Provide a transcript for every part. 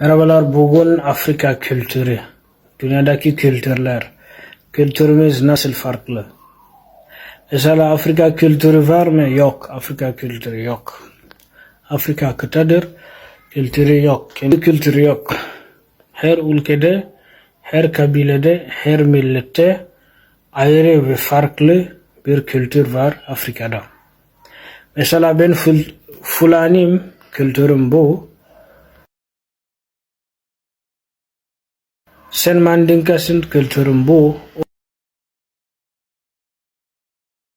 Merhabalar, bugün Afrika kültürü. Dünyadaki kültürler. Kültürümüz nasıl farklı? Mesela Afrika kültürü var mı? Yok. Afrika kültürü yok. Afrika kıtadır. Kültürü yok. Kendi kültürü yok. Her ülkede, her kabilede, her millette ayrı ve farklı bir kültür var Afrika'da. Mesela ben ful, Fulanim, kültürüm bu. Sen Mandinkasın kültürüm bu.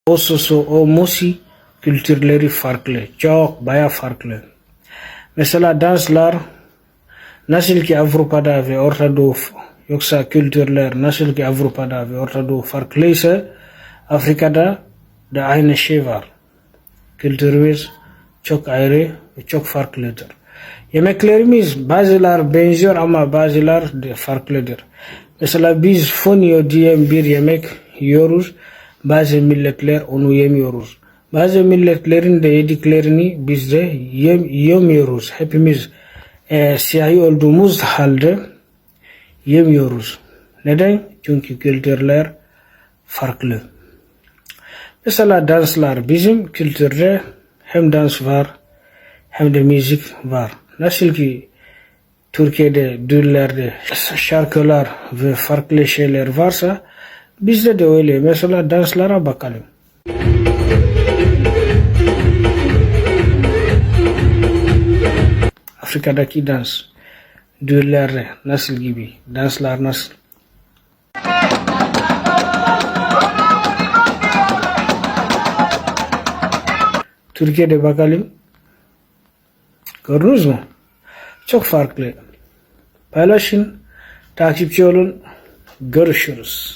O Soso, o Musi kültürleri farklı. Çok baya farklı. Mesela danslar nasıl ki Avrupa'da ve Orta Doğu yoksa kültürler nasıl ki Avrupa'da ve Orta Doğu farklıysa Afrika'da da aynı şey var. Kültürümüz çok ayrı ve çok farklıdır. Yemeklerimiz bazılar benziyor ama bazılar farklıdır. Mesela biz fonio diye bir yemek yiyoruz. Bazı milletler onu yemiyoruz. Bazı milletlerin de yediklerini biz de yem, yemiyoruz. Hepimiz e, siyahi olduğumuz halde yemiyoruz. Neden? Çünkü kültürler farklı. Mesela danslar bizim kültürde hem dans var hem de müzik var. Nasıl ki Türkiye'de düğünlerde şarkılar ve farklı şeyler varsa bizde de öyle. Mesela danslara bakalım. Afrika'daki dans düğünlerde nasıl gibi danslar nasıl? Türkiye'de bakalım. Gördünüz mü? Çok farklı. Paylaşın, takipçi olun. Görüşürüz.